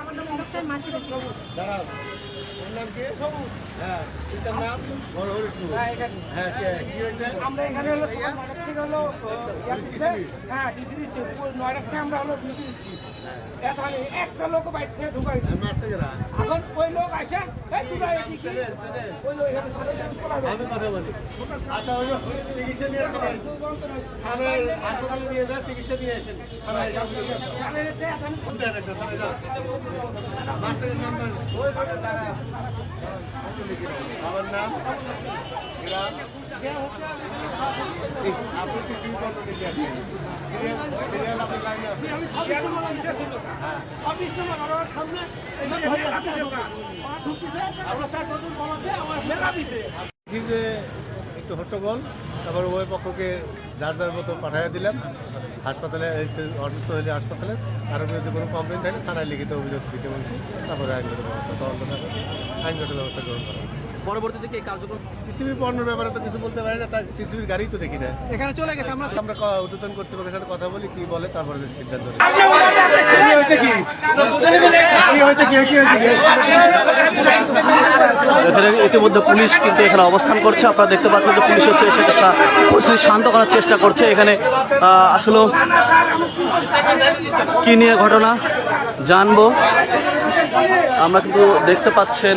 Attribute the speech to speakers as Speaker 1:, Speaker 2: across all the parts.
Speaker 1: আমার নাম অবশ্যই মাসে বেশি।
Speaker 2: আমরা এখানে হলো সুপার মার্কেট থেকে হলো হ্যাঁ ডিসি দিচ্ছে নয়টা থেকে আমরা হলো ডিসি দিচ্ছি তাহলে একটা লোক বাইরে থেকে ঢুকাই এখন ওই লোক আসে ওই লোক
Speaker 1: আমি কথা বলি আচ্ছা ওই চিকিৎসা নিয়ে হাসপাতালে নিয়ে যায় চিকিৎসা নিয়ে আসেন নাম্বার আমার নাম গ্রাম আপনি কি কি করতে দিতে সিরিয়াল সিরিয়াল আপনি লাইনে আছেন
Speaker 2: আমি ছাব্বিশ নম্বর অফিসে ছিল স্যার।
Speaker 1: হ্যাঁ
Speaker 2: ছাব্বিশ নম্বর আমার সামনে এখানে ধরে রাখতেছে স্যার। ওরা ঢুকতেছে, আমরা তার নতুন বলাতে আমার মেলা দিছে।
Speaker 1: কি যে একটু হট্টগোল তারপর ওই পক্ষকে যার যার মতো পাঠিয়ে দিলাম হাসপাতালে অসুস্থ হলে হাসপাতালে, কারোর বিরুদ্ধে কোনো কমপ্লেন থাকলে থানায় লিখিত অভিযোগ দিতে বলছি। তারপরে আইনগত ব্যবস্থা তদন্ত আইনগত ব্যবস্থা গ্রহণ করা
Speaker 3: পরবর্তীতে কি এই কার্যক্রম
Speaker 1: টিসিবির পণ্যের ব্যাপারে তো কিছু বলতে পারি না তার টিসিবির গাড়ি তো দেখি না।
Speaker 3: এখানে চলে গেছে আমরা
Speaker 1: আমরা ঊর্ধ্বতন কর্তৃপক্ষের সাথে কথা বলি কি বলে তারপরে সিদ্ধান্ত
Speaker 3: এখানে ইতিমধ্যে পুলিশ কিন্তু এখানে অবস্থান করছে। আপনারা দেখতে পাচ্ছেন যে পুলিশ এসে সেটা পরিস্থিতি শান্ত করার চেষ্টা করছে। এখানে আহ, আসলে কি নিয়ে ঘটনা জানব। আমরা কিন্তু দেখতে পাচ্ছেন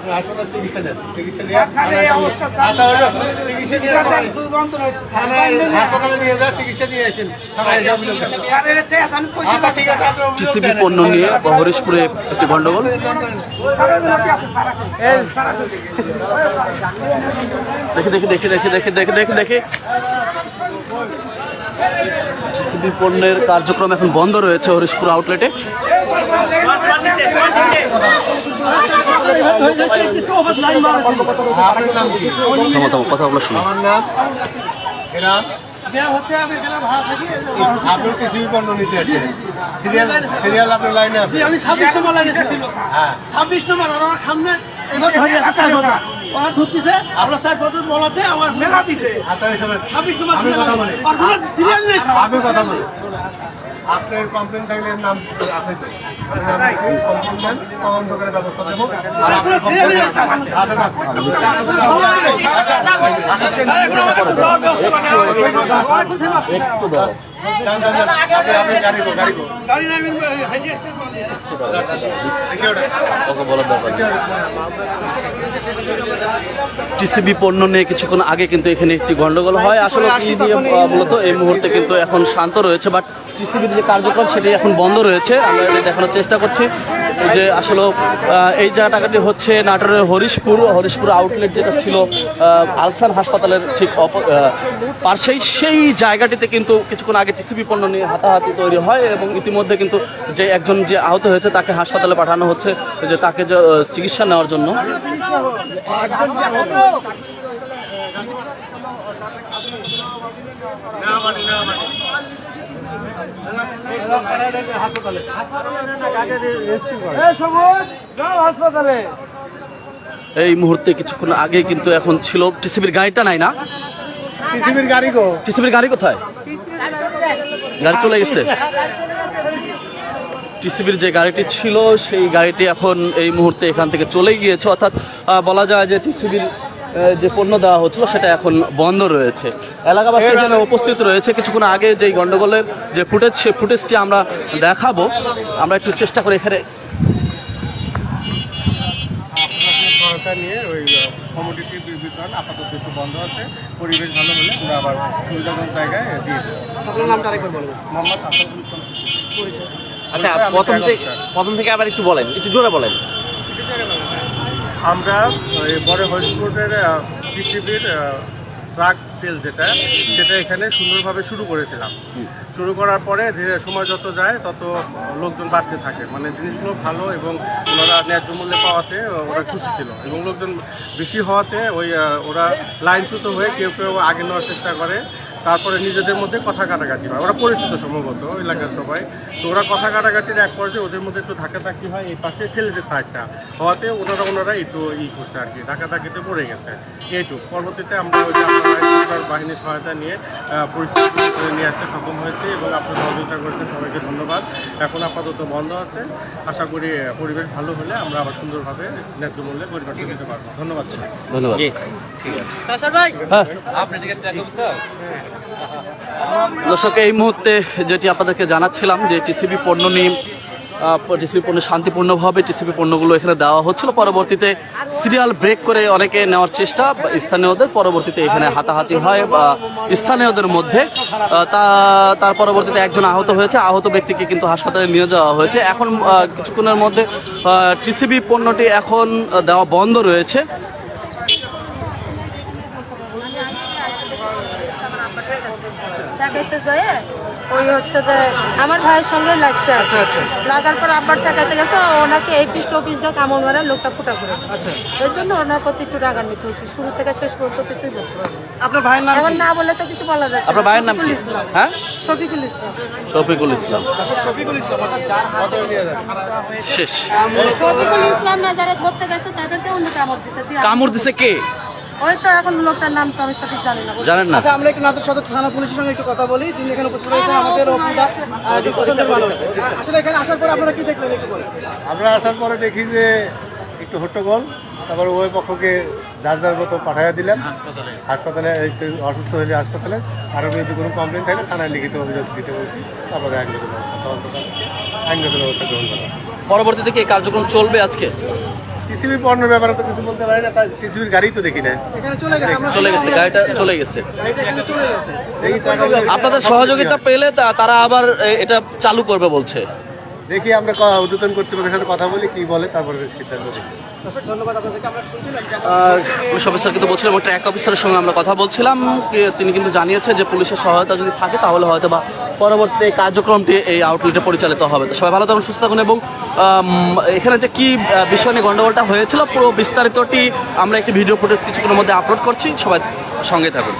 Speaker 1: আপনি হাসপাতাল চিকিৎসা নেন। চিকিৎসা নিয়ে। আচ্ছা চিকিৎসা নিয়ে হাসপাতালে নিয়ে যান চিকিৎসা নিয়ে আসেন। আচ্ছা ঠিক আছে
Speaker 3: টিসিবি পণ্য নিয়ে হরিশপুরে একটি গন্ডগোল। দেখে দেখে দেখে দেখে দেখে দেখে দেখে দেখে। টিসিবি পণ্যের কার্যক্রম এখন বন্ধ রয়েছে হরিশপুর আউটলেটে।
Speaker 1: আপনার লাইনে আছে
Speaker 2: আমি ছাব্বিশ নম্বর লাইনে
Speaker 1: হ্যাঁ
Speaker 2: ছাব্বিশ নম্বর সামনে এবার ধরতেছে আমরা চার বছর বলাতে আমার মেলা ছাব্বিশ নম্বর সিরিয়াল নেই
Speaker 1: কথা বলি। আপনার কমপ্লেন নাম আছে
Speaker 3: টিসিবি পণ্য নিয়ে কিছুক্ষণ আগে কিন্তু এখানে একটি গন্ডগোল হয়। আসলে কি মূলত এই মুহূর্তে কিন্তু এখন শান্ত রয়েছে বাট টিসিবির যে কার্যক্রম সেটি এখন বন্ধ রয়েছে। আমরা এটা দেখানোর চেষ্টা করছি। যে আসলে এই জায়গাটাটি হচ্ছে নাটোরের হরিশপুর হরিশপুর আউটলেট যেটা ছিল আলসান হাসপাতালের ঠিক অপ- পাশেই সেই জায়গাটিতে কিন্তু কিছুক্ষণ আগে টিসিবি পণ্য নিয়ে হাতাহাতি তৈরি হয় এবং ইতিমধ্যে কিন্তু যে একজন যে আহত হয়েছে, তাকে হাসপাতালে পাঠানো হচ্ছে যে তাকে চিকিৎসা নেওয়ার জন্য।
Speaker 1: না মানে না মানে হাসপাতালে
Speaker 2: এই
Speaker 3: মুহূর্তে কিছুক্ষণ আগে কিন্তু এখন ছিল টিসিবির গাড়িটা নাই না?
Speaker 1: পৃথিবীর গাড়ি গো।
Speaker 3: টিসিবির গাড়ি কোথায়? গাড়ি চলে গেছে। টিসিবির যে গাড়িটি ছিল সেই গাড়িটি এখন এই মুহূর্তে এখান থেকে চলে গিয়েছে। অর্থাৎ বলা যায় যে টিসিবির যে পণ্য দেওয়া হচ্ছিল সেটা এখন বন্ধ রয়েছে। এলাকাবাসী এখানে উপস্থিত রয়েছে। কিছুক্ষণ আগে যে গন্ডগোলের যে ফুটেজ সে ফুটেজটি আমরা দেখাবো। আমরা একটু চেষ্টা করি এখানে
Speaker 1: সরকার নিয়ে ওই কমোডিটি বিতরণ আপাতত একটু বন্ধ আছে। পরিবেশ ভালো হলে আমরা আবার সুবিধাজনক জায়গায় দিয়ে দেবো
Speaker 3: আপনার নামটা আরেকবার বলব
Speaker 1: মোহাম্মদ আসাদুল
Speaker 4: আচ্ছা প্রথম থেকে প্রথম থেকে আবার একটু বলেন। একটু জোরে বলেন।
Speaker 5: আমরা বড় হরিশপুরের পৃথিবীর ট্রাক সেল যেটা সেটা এখানে সুন্দরভাবে শুরু করেছিলাম। শুরু করার পরে ধীরে সময় যত যায় তত লোকজন বাড়তে থাকে। মানে জিনিসগুলো ভালো এবং ওনারা ন্যায্য মূল্যে পাওয়াতে ওরা খুশি ছিল। এবং লোকজন বেশি হওয়াতে ওই ওরা লাইনচ্যুত হয়ে কেউ কেউ আগে নেওয়ার চেষ্টা করে। তারপরে নিজেদের মধ্যে কথা কাটাকাটি হয়। ওরা পরিচিত সম্ভবত এলাকার সবাই। তো ওরা কথা কাটাকাটির এক পর্যায়ে ওদের মধ্যে একটু ধাক্কাধাক্কি হয় এই পাশে ছেলেদের সাইডটা। হওয়াতে ওনারা ওনারা একটু ই করছে আর কি ধাক্কাধাক্কিতে পড়ে গেছে। এইটুক। পরবর্তীতে আমরা ওই যে আপনারা বাহিনীর সহায়তা নিয়ে পরিস্থিতি করে নিয়ে আসতে সক্ষম হয়েছে এবং আপনার সহযোগিতা করেছেন সবাইকে ধন্যবাদ। এখন আপাতত বন্ধ আছে। আশা করি পরিবেশ ভালো হলে আমরা আবার সুন্দরভাবে ন্যায্য মূল্যে পরিবর্তন দিতে পারব। ধন্যবাদ স্যার।
Speaker 3: ধন্যবাদ।
Speaker 4: জি।
Speaker 3: হ্যাঁ। দর্শক, এই মুহূর্তে যেটি আপনাদেরকে জানাচ্ছিলাম যে টিসিবি পণ্য নিয়ে টিসিবি পণ্য শান্তিপূর্ণভাবে টিসিবি পণ্যগুলো এখানে দেওয়া হচ্ছিল। পরবর্তীতে সিরিয়াল ব্রেক করে অনেকে নেওয়ার চেষ্টা স্থানীয়দের। পরবর্তীতে এখানে হাতাহাতি হয়, বা স্থানীয়দের মধ্যে তা, তার পরবর্তীতে একজন আহত হয়েছে। আহত ব্যক্তিকে কিন্তু হাসপাতালে নিয়ে যাওয়া হয়েছে। এখন কিছুক্ষণের মধ্যে টিসিবি পণ্যটি এখন দেওয়া বন্ধ রয়েছে।
Speaker 6: যায় ওই হচ্ছে যে আমার ভাইয়ের সঙ্গে লাগছে। লাগার পর আব্বার টাকাইতে গেছে ওনাকে এই পিস অফিস দিয়ে কামড় মারে লোকটা ফুটা করে
Speaker 1: আচ্ছা।
Speaker 6: এর জন্য ওনার প্রতি একটু রাগান্বিত হচ্ছে শুরু থেকে শেষ পর্যন্ত কিছুই বলতে পারব
Speaker 1: আপনার ভাইয়ের নাম
Speaker 6: এখন না বলে তো কিছু বলা যাচ্ছে
Speaker 3: আপনার ভাইয়ের নাম কি?
Speaker 6: শফিকুল ইসলাম।
Speaker 3: হ্যাঁ?
Speaker 6: শফিকুল ইসলাম।
Speaker 3: শফিকুল ইসলাম।
Speaker 1: শফিকুল ইসলাম অর্থাৎ যার হাতে
Speaker 3: শেষ।
Speaker 6: শফিকুল ইসলাম না যারা ধরতে গেছে তাদেরকে অন্য কামড় দিতে
Speaker 3: কামড় দিছে কে?
Speaker 6: ওই তো এখন লোকটার নাম তো আমি সঠিক জানি না।
Speaker 3: জানেন না?
Speaker 1: আচ্ছা আমরা একটু নাটোর সদর থানা পুলিশের সঙ্গে একটু কথা বলি। যিনি এখানে উপস্থিত রয়েছেন আমাদের অপুদা পছন্দের মানুষ আসলে এখানে আসার পর আপনারা কি দেখলেন একটু বলেন।
Speaker 5: আমরা আসার পরে দেখি যে একটু হট্টগোল তারপর ওই পক্ষকে যার যার মতো পাঠিয়ে দিলেন। হাসপাতালে। হাসপাতালে এই তো অসুস্থ হলে হাসপাতালে। আর যদি কোনো কমপ্লেন থাকে থানায় লিখিত অভিযোগ দিতে বলছি। তারপরে আইনগত ব্যবস্থা আইনগত ব্যবস্থা গ্রহণ করা
Speaker 3: পরবর্তীতে কি এই কার্যক্রম চলবে আজকে?
Speaker 5: পৃথিবীর পণ্যের ব্যাপারে তো কিছু বলতে পারি না তাই পৃথিবীর গাড়ি তো দেখি না।
Speaker 1: চলে গেছে আমরা
Speaker 3: চলে গেছে গাড়িটা চলে গেছে। আপনাদের সহযোগিতা পেলে তা- তারা আবার এটা চালু করবে বলছে।
Speaker 5: দেখি আমরা ঊর্ধ্বতন কর্তৃপক্ষের সাথে কথা বলি কি বলে তারপরে সিদ্ধান্ত
Speaker 3: অফিসার কিন্তু বলছিলাম একটা এক অফিসারের সঙ্গে আমরা কথা বলছিলাম তিনি কিন্তু জানিয়েছে যে পুলিশের সহায়তা যদি থাকে তাহলে হয়তো বা পরবর্তী কার্যক্রমটি এই আউটলেটে পরিচালিত হবে। তো সবাই ভালো থাকুন, সুস্থ থাকুন এবং এখানে যে কি বিষয় নিয়ে গন্ডগোলটা হয়েছিল, পুরো বিস্তারিতটি আমরা একটি ভিডিও ফুটেজ কিছুক্ষণের মধ্যে আপলোড করছি। সবাই সঙ্গে থাকুন।